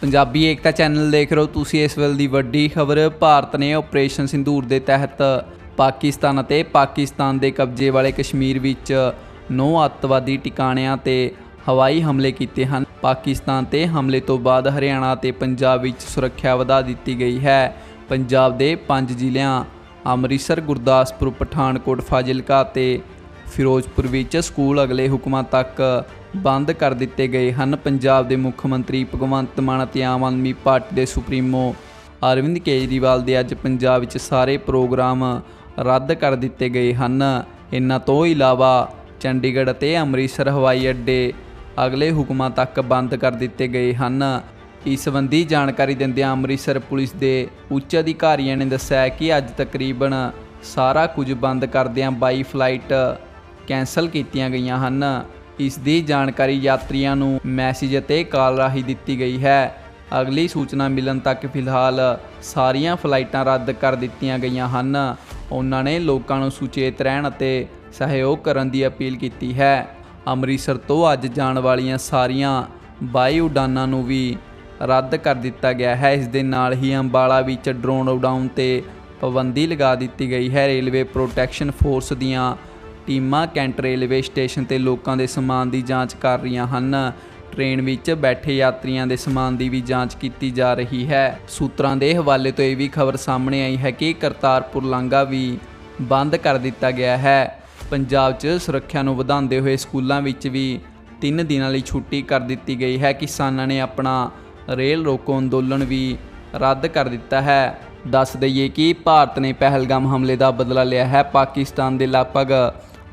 ਪੰਜਾਬੀ ਏਕਤਾ channel ਦੇਖ ਰਹੇ ਹੋ ਤੁਸੀਂ ਇਸ ਵੇਲੇ ਦੀ ਵੱਡੀ ਖਬਰ। ਭਾਰਤ ਨੇ ਆਪਰੇਸ਼ਨ ਸਿੰਧੂਰ ਦੇ ਤਹਿਤ ਪਾਕਿਸਤਾਨ ਅਤੇ ਪਾਕਿਸਤਾਨ ਦੇ ਕਬਜ਼ੇ ਵਾਲੇ ਕਸ਼ਮੀਰ ਵਿੱਚ ਨੌ ਅੱਤਵਾਦੀ ਟਿਕਾਣਿਆਂ ਤੇ ਹਵਾਈ ਹਮਲੇ ਕੀਤੇ ਹਨ। ਪਾਕਿਸਤਾਨ ਤੇ ਹਮਲੇ ਤੋਂ ਬਾਅਦ ਹਰਿਆਣਾ ਤੇ ਪੰਜਾਬ ਵਿੱਚ ਸੁਰੱਖਿਆ ਵਧਾ ਦਿੱਤੀ ਗਈ ਹੈ। ਪੰਜਾਬ ਦੇ ਪੰਜ ਜ਼ਿਲ੍ਹਿਆਂ ਅੰਮ੍ਰਿਤਸਰ, ਗੁਰਦਾਸਪੁਰ, ਪਠਾਨਕੋਟ, ਫਾਜ਼ਿਲਕਾ ਤੇ ਫਿਰੋਜ਼ਪੁਰ ਵਿੱਚ ਸਕੂਲ ਅਗਲੇ ਹੁਕਮਾਂ ਤੱਕ ਬੰਦ ਕਰ ਦਿੱਤੇ ਗਏ ਹਨ। ਪੰਜਾਬ ਦੇ ਮੁੱਖ ਮੰਤਰੀ ਭਗਵੰਤ ਮਾਨ ਅਤੇ ਆਮ ਆਦਮੀ ਪਾਰਟੀ ਦੇ ਸੁਪਰੀਮੋ ਅਰਵਿੰਦ ਕੇਜਰੀਵਾਲ ਦੇ ਅੱਜ ਪੰਜਾਬ ਵਿੱਚ ਸਾਰੇ ਪ੍ਰੋਗਰਾਮ ਰੱਦ ਕਰ ਦਿੱਤੇ ਗਏ ਹਨ। ਇਹਨਾਂ ਤੋਂ ਇਲਾਵਾ ਚੰਡੀਗੜ੍ਹ ਅਤੇ ਅੰਮ੍ਰਿਤਸਰ ਹਵਾਈ ਅੱਡੇ ਅਗਲੇ ਹੁਕਮਾਂ ਤੱਕ ਬੰਦ ਕਰ ਦਿੱਤੇ ਗਏ ਹਨ। ਇਸ ਸੰਬੰਧੀ ਜਾਣਕਾਰੀ ਦਿੰਦਿਆਂ ਅੰਮ੍ਰਿਤਸਰ ਪੁਲਿਸ ਦੇ ਉੱਚ ਅਧਿਕਾਰੀਆਂ ਨੇ ਦੱਸਿਆ ਕਿ ਅੱਜ ਤਕਰੀਬਨ ਸਾਰਾ ਕੁਝ ਬੰਦ ਕਰਦਿਆਂ 22 ਫਲਾਈਟ ਕੈਂਸਲ ਕੀਤੀਆਂ ਗਈਆਂ ਹਨ। ਇਸ ਦੀ ਜਾਣਕਾਰੀ ਯਾਤਰੀਆਂ ਨੂੰ ਮੈਸੇਜ ਅਤੇ ਕਾਲ ਰਾਹੀਂ ਦਿੱਤੀ ਗਈ ਹੈ। ਅਗਲੀ ਸੂਚਨਾ ਮਿਲਣ ਤੱਕ ਫਿਲਹਾਲ ਸਾਰੀਆਂ ਫਲਾਈਟਾਂ ਰੱਦ ਕਰ ਦਿੱਤੀਆਂ ਗਈਆਂ ਹਨ। ਉਹਨਾਂ ਨੇ ਲੋਕਾਂ ਨੂੰ ਸੁਚੇਤ ਰਹਿਣ ਅਤੇ ਸਹਿਯੋਗ ਕਰਨ ਦੀ ਅਪੀਲ ਕੀਤੀ ਹੈ। ਅੰਮ੍ਰਿਤਸਰ ਤੋਂ ਅੱਜ ਜਾਣ ਵਾਲੀਆਂ ਸਾਰੀਆਂ ਬਾਈ ਉਡਾਨਾਂ ਨੂੰ ਵੀ ਰੱਦ ਕਰ ਦਿੱਤਾ ਗਿਆ ਹੈ। ਇਸ ਦੇ ਨਾਲ ਹੀ ਅੰਬਾਲਾ ਵਿੱਚ ਡਰੋਨ ਉਡਾਉਣ ਤੇ ਪਾਬੰਦੀ ਲਗਾ ਦਿੱਤੀ ਗਈ ਹੈ। ਰੇਲਵੇ ਪ੍ਰੋਟੈਕਸ਼ਨ ਫੋਰਸ ਦੀਆਂ ਟੀਮਾਂ ਕੈਂਟ ਰੇਲਵੇ ਸਟੇਸ਼ਨ ਤੇ ਲੋਕਾਂ ਦੇ ਸਮਾਨ ਦੀ ਜਾਂਚ ਕਰ ਰਹੀਆਂ ਹਨ। ਟ੍ਰੇਨ ਵਿੱਚ ਬੈਠੇ ਯਾਤਰੀਆਂ ਦੇ ਸਮਾਨ ਦੀ ਵੀ ਜਾਂਚ ਕੀਤੀ ਜਾ ਰਹੀ ਹੈ। ਸੂਤਰਾਂ ਦੇ ਹਵਾਲੇ ਤੋਂ ਇਹ ਵੀ ਖਬਰ ਸਾਹਮਣੇ ਆਈ ਹੈ ਕਿ ਕਰਤਾਰਪੁਰ ਲਾਂਘਾ ਵੀ ਬੰਦ ਕਰ ਦਿੱਤਾ ਗਿਆ ਹੈ। ਪੰਜਾਬ 'ਚ ਸੁਰੱਖਿਆ ਨੂੰ ਵਧਾਉਂਦੇ ਹੋਏ ਸਕੂਲਾਂ ਵਿੱਚ ਵੀ 3 ਦਿਨਾਂ ਲਈ ਛੁੱਟੀ ਕਰ ਦਿੱਤੀ ਗਈ ਹੈ। ਕਿਸਾਨਾਂ ਨੇ ਆਪਣਾ ਰੇਲ ਰੋਕੋ ਅੰਦੋਲਨ ਵੀ ਰੱਦ ਕਰ ਦਿੱਤਾ ਹੈ। ਦੱਸ ਦਈਏ ਕਿ ਭਾਰਤ ਨੇ ਪਹਿਲਗਾਮ ਹਮਲੇ ਦਾ ਬਦਲਾ ਲਿਆ ਹੈ। ਪਾਕਿਸਤਾਨ ਦੇ ਲਗਭਗ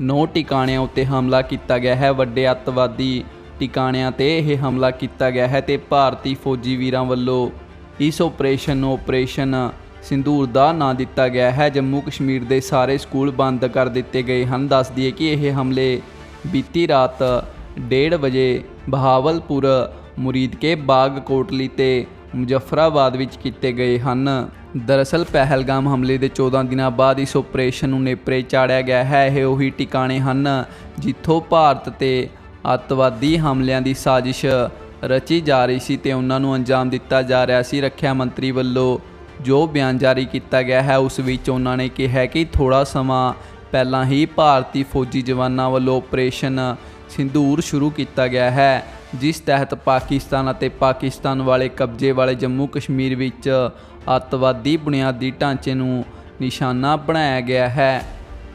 9 ਟਿਕਾਣਿਆਂ ਉੱਤੇ ਹਮਲਾ ਕੀਤਾ ਗਿਆ ਹੈ। ਵੱਡੇ ਅੱਤਵਾਦੀ ਟਿਕਾਣਿਆਂ ਤੇ ਇਹ ਹਮਲਾ ਕੀਤਾ ਗਿਆ ਹੈ ਤੇ ਭਾਰਤੀ ਫੌਜੀ ਵੀਰਾਂ ਵੱਲੋਂ ਇਸ ਆਪਰੇਸ਼ਨ ਨੂੰ ਆਪਰੇਸ਼ਨ ਸਿੰਧੂਰ ਦਾ ਨਾਂ ਦਿੱਤਾ ਗਿਆ ਹੈ। ਜੰਮੂ ਕਸ਼ਮੀਰ ਦੇ ਸਾਰੇ ਸਕੂਲ ਬੰਦ ਕਰ ਦਿੱਤੇ ਗਏ ਹਨ। ਦੱਸ ਦਈਏ ਕਿ ਇਹ ਹਮਲੇ ਬੀਤੀ ਰਾਤ 1:30 ਵਜੇ ਬਹਾਵਲਪੁਰ ਮੁਰੀਦਕੇ ਬਾਗ ਕੋਟਲੀ ਤੇ ਮੁਜ਼ਫਰਾਬਾਦ ਵਿੱਚ ਕੀਤੇ ਗਏ ਹਨ। ਦਰਅਸਲ ਪਹਿਲਗਾਮ ਹਮਲੇ ਦੇ 14 ਦਿਨਾਂ ਬਾਅਦ ਇਸ ਆਪਰੇਸ਼ਨ ਨੂੰ ਨੇਪਰੇ ਚਾੜਿਆ ਗਿਆ ਹੈ, ਇਹ ਉਹੀ ਟਿਕਾਣੇ ਹਨ ਜਿੱਥੋਂ ਭਾਰਤ ਤੇ ਅੱਤਵਾਦੀ ਹਮਲਿਆਂ ਦੀ ਸਾਜ਼ਿਸ਼ ਰਚੀ ਜਾ ਰਹੀ ਸੀ ਤੇ ਉਹਨਾਂ ਨੂੰ ਅੰਜਾਮ ਦਿੱਤਾ ਜਾ ਰਿਹਾ ਸੀ। ਰੱਖਿਆ ਮੰਤਰੀ ਵੱਲੋਂ ਜੋ ਬਿਆਨ ਜਾਰੀ ਕੀਤਾ ਗਿਆ ਹੈ, ਉਸ ਵਿੱਚ ਉਹਨਾਂ ਨੇ ਕਿਹਾ ਕਿ ਥੋੜਾ ਸਮਾਂ ਪਹਿਲਾਂ ਹੀ ਭਾਰਤੀ ਫੌਜੀ ਜਵਾਨਾਂ ਵੱਲੋਂ ਆਪਰੇਸ਼ਨ ਸਿੰਧੂਰ ਸ਼ੁਰੂ ਕੀਤਾ ਗਿਆ ਹੈ। ਜਿਸ ਤਹਿਤ ਪਾਕਿਸਤਾਨ ਅਤੇ ਪਾਕਿਸਤਾਨ ਵਾਲੇ ਕਬਜ਼ੇ ਵਾਲੇ ਜੰਮੂ ਕਸ਼ਮੀਰ ਵਿੱਚ ਅੱਤਵਾਦੀ ਬੁਨਿਆਦੀ ਢਾਂਚੇ ਨੂੰ ਨਿਸ਼ਾਨਾ ਬਣਾਇਆ ਗਿਆ ਹੈ,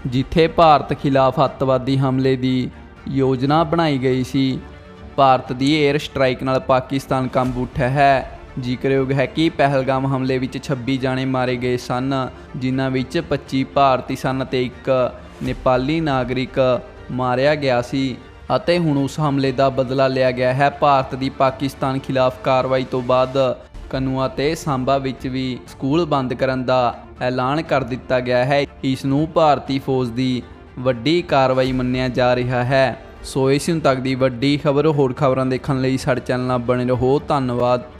ਜਿੱਥੇ ਭਾਰਤ ਖਿਲਾਫ ਅੱਤਵਾਦੀ ਹਮਲੇ ਦੀ ਯੋਜਨਾ ਬਣਾਈ ਗਈ ਸੀ। ਭਾਰਤ ਦੀ 에ਅਰ ਸਟ੍ਰਾਈਕ ਨਾਲ ਪਾਕਿਸਤਾਨ ਕੰਬ ਉੱਠਿਆ ਹੈ। ਜ਼ਿਕਰਯੋਗ ਹੈ ਕਿ ਪਹਿਲਗਾਮ ਹਮਲੇ ਵਿੱਚ 26 ਜਾਣੇ ਮਾਰੇ ਗਏ ਸਨ, ਜਿਨ੍ਹਾਂ ਵਿੱਚ 25 ਭਾਰਤੀ ਸਨ ਅਤੇ ਇੱਕ ਨੇਪਾਲੀ ਨਾਗਰਿਕ ਮਾਰਿਆ ਗਿਆ ਸੀ। ਅਤੇ ਹੁਣ ਉਸ ਹਮਲੇ ਦਾ ਬਦਲਾ ਲਿਆ ਗਿਆ ਹੈ। ਭਾਰਤ ਦੀ ਪਾਕਿਸਤਾਨ ਖਿਲਾਫ ਕਾਰਵਾਈ ਤੋਂ ਬਾਅਦ ਕਨੂਆ ਤੇ ਸਾਂਬਾ ਵਿੱਚ ਵੀ ਸਕੂਲ ਬੰਦ ਕਰਨ ਦਾ ਐਲਾਨ ਕਰ ਦਿੱਤਾ ਗਿਆ ਹੈ। ਇਸ ਨੂੰ ਭਾਰਤੀ ਫੌਜ ਦੀ ਵੱਡੀ ਕਾਰਵਾਈ ਮੰਨਿਆ ਜਾ ਰਿਹਾ ਹੈ। ਸੋ ਇਸ ਹੁਣ ਤੱਕ ਦੀ ਵੱਡੀ ਖਬਰ ਹੋਰ ਖਬਰਾਂ ਦੇਖਣ ਲਈ ਸਾਡੇ ਚੈਨਲ ਨਾਲ ਬਣੇ ਰਹੋ। ਧੰਨਵਾਦ।